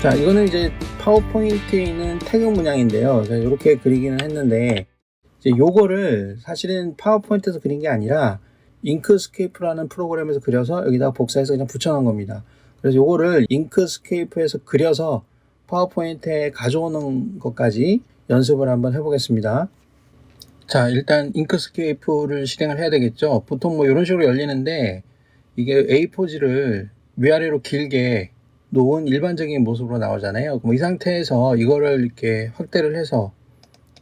자, 이거는 이제 파워포인트에 있는 태그 문양인데요. 제가 이렇게 그리기는 했는데, 이제 요거를 사실은 파워포인트에서 그린 게 아니라 잉크스케이프라는 프로그램에서 그려서 여기다가 복사해서 그냥 붙여놓은 겁니다. 그래서 요거를 잉크스케이프에서 그려서 파워포인트에 가져오는 것까지 연습을 한번 해보겠습니다. 자, 일단 잉크스케이프를 실행을 해야 되겠죠. 보통 뭐 이런 식으로 열리는데 이게 A4지를 위아래로 길게 놓은 일반적인 모습으로 나오잖아요. 그럼 이 상태에서 이거를 이렇게 확대를 해서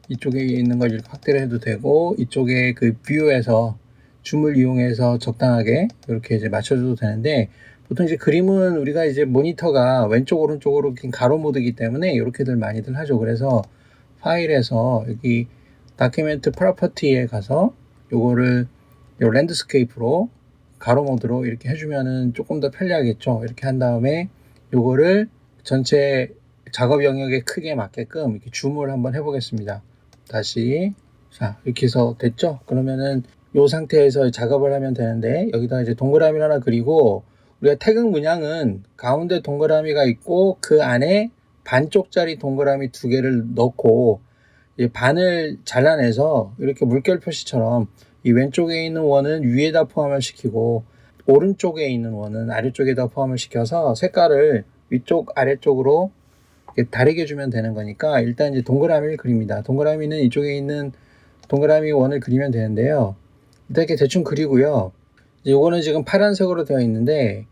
이쪽에 있는 걸 이렇게 확대를 해도 되고 이쪽에 그 뷰에서 줌을 이용해서 적당하게 이렇게 이제 맞춰줘도 되는데 보통 이제 그림은 우리가 이제 모니터가 왼쪽 오른쪽으로 긴 가로 모드이기 때문에 이렇게들 많이들 하죠. 그래서 파일에서 여기 다큐멘트 프로퍼티에 가서 요거를 요 랜드스케이프로 가로 모드로 이렇게 해주면은 조금 더 편리하겠죠. 이렇게 한 다음에 요거를 전체 작업 영역에 크게 맞게끔 이렇게 줌을 한번 해보겠습니다. 다시 자 이렇게 해서 됐죠? 그러면은 요 상태에서 작업을 하면 되는데 여기다 이제 동그라미를 하나 그리고 우리가 태극 문양은 가운데 동그라미가 있고 그 안에 반쪽짜리 동그라미 두 개를 넣고 이 반을 잘라내서 이렇게 물결 표시처럼 이 왼쪽에 있는 원은 위에다 포함을 시키고 오른쪽에 있는 원은 아래쪽에다 포함을 시켜서 색깔을 위쪽 아래쪽으로 다르게 주면 되는 거니까 일단 이제 동그라미를 그립니다. 동그라미는 이쪽에 있는 동그라미 원을 그리면 되는데요. 이렇게 대충 그리고요. 요거는 지금 파란색으로 되어 있는데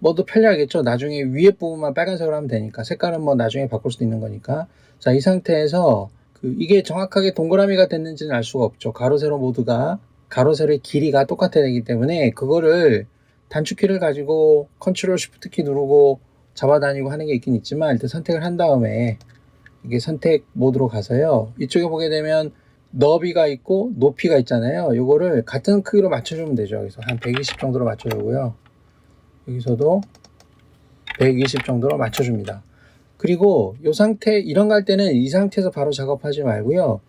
뭐도 편리하겠죠. 나중에 위에 부분만 빨간색으로 하면 되니까 색깔은 뭐 나중에 바꿀 수도 있는 거니까 자 이 상태에서 그 이게 정확하게 동그라미가 됐는지는 알 수가 없죠. 가로 세로 모두가 가로 세로의 길이가 똑같아야 되기 때문에 그거를 단축키를 가지고 컨트롤 쉬프트 키 누르고 잡아다니고 하는 게 있긴 있지만 일단 선택을 한 다음에 이게 선택 모드로 가서요. 이쪽에 보게 되면 너비가 있고 높이가 있잖아요. 요거를 같은 크기로 맞춰주면 되죠. 여기서 한 120 정도로 맞춰주고요. 여기서도 120 정도로 맞춰줍니다. 그리고 이 상태 이런 거할 때는 이 상태에서 바로 작업하지 말고요.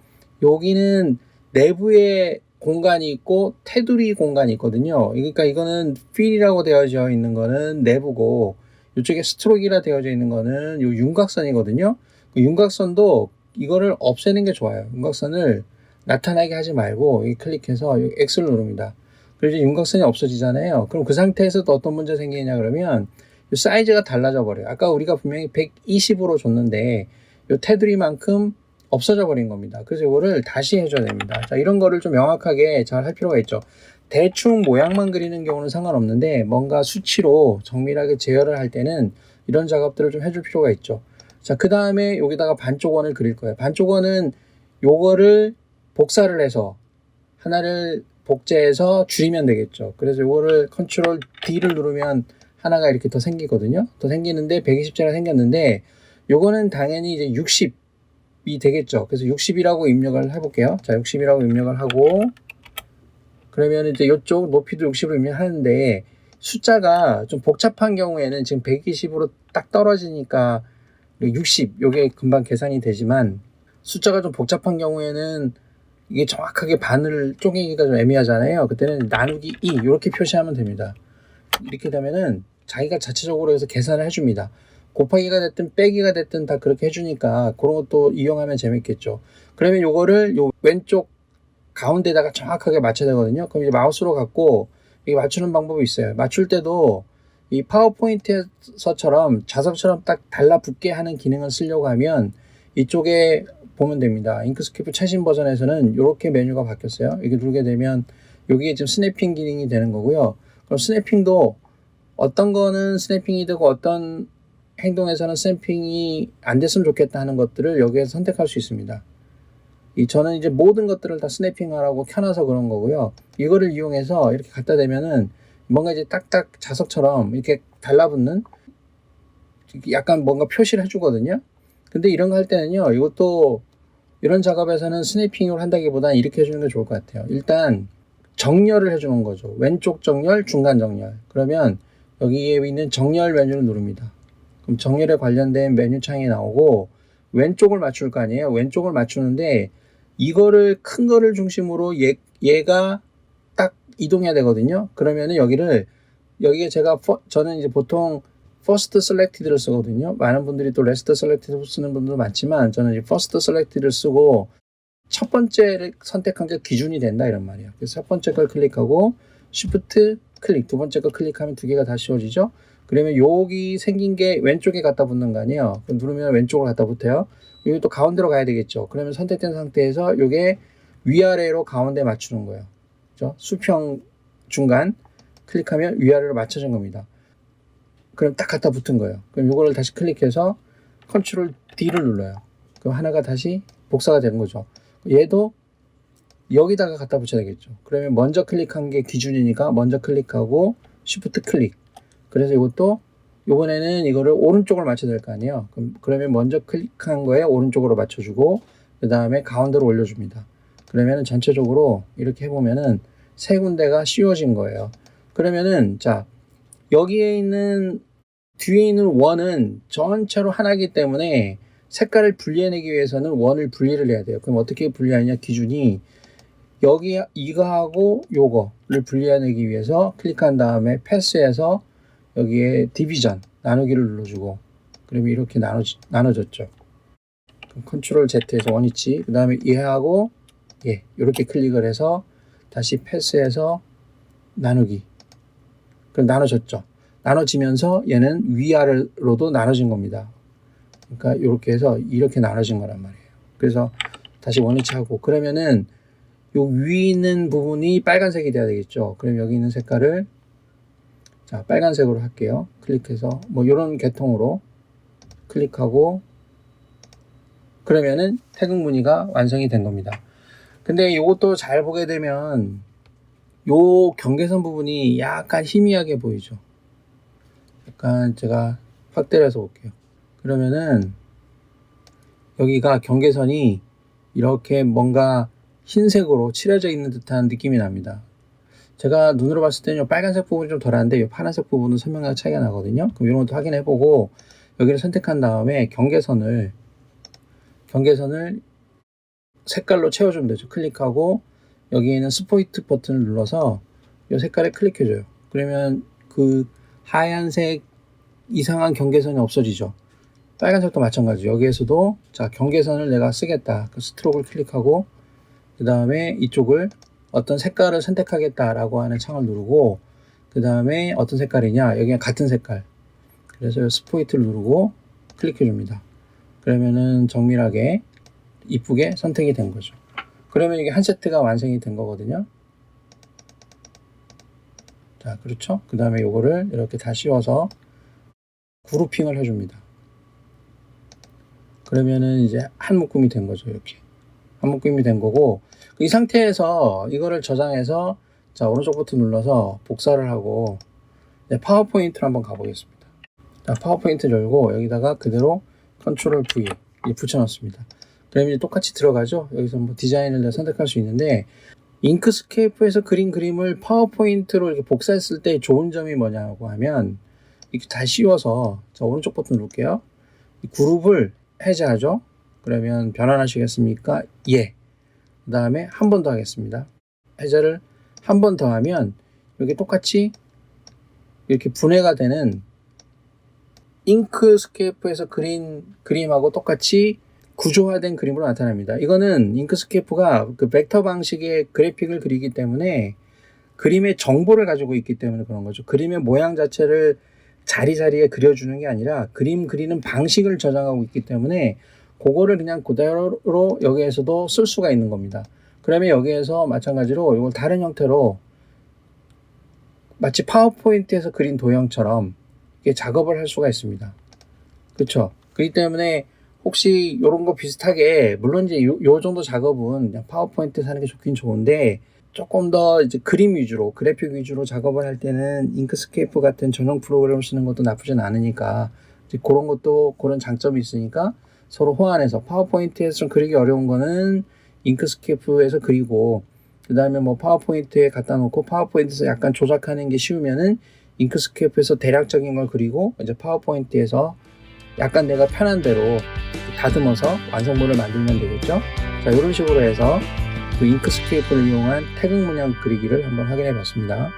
여기는 내부에 공간이 있고 테두리 공간이 있거든요. 그러니까 이거는 필이라고 되어져 있는 거는 내부고 이쪽에 스트로크라 되어져 있는 거는 요 윤곽선이거든요. 그 윤곽선도 이거를 없애는 게 좋아요. 윤곽선을 나타나게 하지 말고 이 클릭해서 X를 누릅니다. 그래서 윤곽선이 없어지잖아요. 그럼 그 상태에서 또 어떤 문제 생기냐 그러면 이 사이즈가 달라져 버려요. 아까 우리가 분명히 120으로 줬는데 이 테두리만큼 없어져 버린 겁니다. 그래서 이거를 다시 해줘야 됩니다. 자, 이런 거를 좀 명확하게 잘 할 필요가 있죠. 대충 모양만 그리는 경우는 상관없는데 뭔가 수치로 정밀하게 제어를 할 때는 이런 작업들을 좀 해줄 필요가 있죠. 자, 그 다음에 여기다가 반쪽 원을 그릴 거예요. 반쪽 원은 요거를 복사를 해서 하나를 복제해서 줄이면 되겠죠. 그래서 요거를 컨트롤 D를 누르면 하나가 이렇게 더 생기거든요. 더 생기는데 120자가 생겼는데 요거는 당연히 이제 60 이 되겠죠. 그래서 60이라고 입력을 해볼게요. 자, 60이라고 입력을 하고 그러면 이제 이쪽 높이도 60으로 입력하는데 숫자가 좀 복잡한 경우에는 지금 120으로 딱 떨어지니까 60 요게 금방 계산이 되지만 숫자가 좀 복잡한 경우에는 이게 정확하게 반을 쪼개기가 좀 애매하잖아요. 그때는 나누기 2 이렇게 표시하면 됩니다. 이렇게 되면은 자기가 자체적으로 해서 계산을 해줍니다. 곱하기가 됐든 빼기가 됐든 다 그렇게 해주니까 그런 것도 이용하면 재밌겠죠. 그러면 요거를 요 왼쪽 가운데다가 정확하게 맞춰야 되거든요. 그럼 이제 마우스로 갖고 이게 맞추는 방법이 있어요. 맞출 때도 이 파워포인트에서처럼 자석처럼 딱 달라붙게 하는 기능을 쓰려고 하면 이쪽에 보면 됩니다. 잉크스케이프 최신 버전에서는 이렇게 메뉴가 바뀌었어요. 이게 누르게 되면 여기에 지금 스냅핑 기능이 되는 거고요. 그럼 스냅핑도 어떤 거는 스냅핑이 되고 어떤 행동에서는 스냅핑이 안 됐으면 좋겠다 하는 것들을 여기에서 선택할 수 있습니다. 이 저는 이제 모든 것들을 다 스냅핑하라고 켜놔서 그런 거고요. 이거를 이용해서 이렇게 갖다 대면은 뭔가 이제 딱딱 자석처럼 이렇게 달라붙는 약간 뭔가 표시를 해주거든요. 근데 이런 거 할 때는요, 이것도 이런 작업에서는 스냅핑을 한다기보다는 이렇게 해주는 게 좋을 것 같아요. 일단 정렬을 해주는 거죠. 왼쪽 정렬, 중간 정렬. 그러면 여기에 있는 정렬 메뉴를 누릅니다. 그럼 정렬에 관련된 메뉴 창이 나오고 왼쪽을 맞출 거 아니에요. 왼쪽을 맞추는데 이거를 큰 거를 중심으로 얘, 얘가 딱 이동해야 되거든요. 그러면은 여기를 여기에 제가 포, 저는 이제 보통 first selected를 쓰거든요. 많은 분들이 또 last selected 쓰는 분도 많지만 저는 이 first selected를 쓰고 첫 번째를 선택한 게 기준이 된다 이런 말이에요. 그래서 첫 번째 걸 클릭하고 shift 클릭, 두 번째 거 클릭하면 두 개가 다 씌워지죠. 그러면 여기 생긴 게 왼쪽에 갖다 붙는 거 아니에요. 누르면 왼쪽으로 갖다 붙어요. 여기 또 가운데로 가야 되겠죠. 그러면 선택된 상태에서 이게 위아래로 가운데 맞추는 거예요. 그죠? 수평 중간 클릭하면 위아래로 맞춰진 겁니다. 그럼 딱 갖다 붙은 거예요. 그럼 이거를 다시 클릭해서 컨트롤 D를 눌러요. 그럼 하나가 다시 복사가 되는 거죠. 얘도 여기다가 갖다 붙여야 되겠죠. 그러면 먼저 클릭한 게 기준이니까 먼저 클릭하고 Shift 클릭. 그래서 이것도 이번에는 이거를 오른쪽으로 맞춰야 될 거 아니에요. 그럼 그러면 먼저 클릭한 거에 오른쪽으로 맞춰주고 그 다음에 가운데로 올려줍니다. 그러면은 전체적으로 이렇게 해보면은 세 군데가 씌워진 거예요. 그러면은 자 여기에 있는 뒤에 있는 원은 전체로 하나이기 때문에 색깔을 분리해내기 위해서는 원을 분리를 해야 돼요. 그럼 어떻게 분리하냐 기준이 여기 이거하고 요거를 분리해내기 위해서 클릭한 다음에 패스해서 여기에 디비전 나누기를 눌러주고 그러면 이렇게 나눠 나눠졌죠. 컨트롤 Z에서 원위치 그 다음에 얘하고 예 이렇게 클릭을 해서 다시 패스해서 나누기 그럼 나눠졌죠. 나눠지면서 얘는 위아래로도 나눠진 겁니다. 그러니까 이렇게 해서 이렇게 나눠진 거란 말이에요. 그래서 다시 원위치하고 그러면은 요 위에 있는 부분이 빨간색이 돼야 되겠죠. 그럼 여기 있는 색깔을 자 빨간색으로 할게요. 클릭해서 뭐 이런 계통으로 클릭하고 그러면은 태극 무늬가 완성이 된 겁니다. 근데 이것도 잘 보게 되면 요 경계선 부분이 약간 희미하게 보이죠. 약간 제가 확대를 해서 볼게요. 그러면은 여기가 경계선이 이렇게 뭔가 흰색으로 칠해져 있는 듯한 느낌이 납니다. 제가 눈으로 봤을 때는 빨간색 부분이 좀 덜한데 이 파란색 부분은 선명하게 차이가 나거든요. 그럼 이런 것도 확인해 보고 여기를 선택한 다음에 경계선을 경계선을 색깔로 채워주면 되죠. 클릭하고 여기에는 스포이트 버튼을 눌러서 이 색깔에 클릭해줘요. 그러면 그 하얀색 이상한 경계선이 없어지죠. 빨간색도 마찬가지. 여기에서도 자 경계선을 내가 쓰겠다. 그 스트로크를 클릭하고 그 다음에 이쪽을 어떤 색깔을 선택하겠다라고 하는 창을 누르고 그 다음에 어떤 색깔이냐 여기가 같은 색깔. 그래서 스포이트를 누르고 클릭해 줍니다. 그러면은 정밀하게 이쁘게 선택이 된 거죠. 그러면 이게 한 세트가 완성이 된 거거든요. 자, 그렇죠? 그 다음에 요거를 이렇게 다 씌워서 그룹핑을 해줍니다. 그러면은 이제 한 묶음이 된 거죠, 이렇게. 한 묶음이 된 거고, 이 상태에서 이거를 저장해서, 자, 오른쪽 버튼 눌러서 복사를 하고, 네, 파워포인트를 한번 가보겠습니다. 자, 파워포인트 열고, 여기다가 그대로 컨트롤 V 붙여놨습니다. 그러면 이제 똑같이 들어가죠. 여기서 뭐 디자인을 내가 선택할 수 있는데, 잉크스케이프에서 그린 그림을 파워포인트로 이렇게 복사했을 때 좋은 점이 뭐냐고 하면, 이렇게 다 씌워서, 자, 오른쪽 버튼 누를게요. 이 그룹을 해제하죠. 그러면 변환하시겠습니까? 예. 그 다음에 한 번 더 하겠습니다. 해제를 한 번 더 하면 여기 똑같이 이렇게 분해가 되는 잉크 스케이프에서 그린 그림하고 똑같이 구조화된 그림으로 나타납니다. 이거는 잉크스케이프가 그 벡터 방식의 그래픽을 그리기 때문에 그림의 정보를 가지고 있기 때문에 그런 거죠. 그림의 모양 자체를 자리자리에 그려주는 게 아니라 그림 그리는 방식을 저장하고 있기 때문에 그거를 그냥 그대로 여기에서도 쓸 수가 있는 겁니다. 그러면 여기에서 마찬가지로 이걸 다른 형태로 마치 파워포인트에서 그린 도형처럼 이렇게 작업을 할 수가 있습니다. 그렇죠? 그렇기 때문에 혹시 이런 거 비슷하게 물론 이제 요, 요 정도 작업은 그냥 파워포인트에서 하는 게 좋긴 좋은데 조금 더 이제 그림 위주로 그래픽 위주로 작업을 할 때는 잉크스케이프 같은 전용 프로그램을 쓰는 것도 나쁘진 않으니까 이제 그런 것도 그런 장점이 있으니까 서로 호환해서 파워포인트에서 좀 그리기 어려운 거는 잉크스케이프에서 그리고 그 다음에 뭐 파워포인트에 갖다 놓고 파워포인트에서 약간 조작하는 게 쉬우면은 잉크스케이프에서 대략적인 걸 그리고 이제 파워포인트에서 약간 내가 편한 대로 다듬어서 완성물을 만들면 되겠죠. 자, 이런 식으로 해서 그 잉크스케이프를 이용한 태극 문양 그리기를 한번 확인해 봤습니다.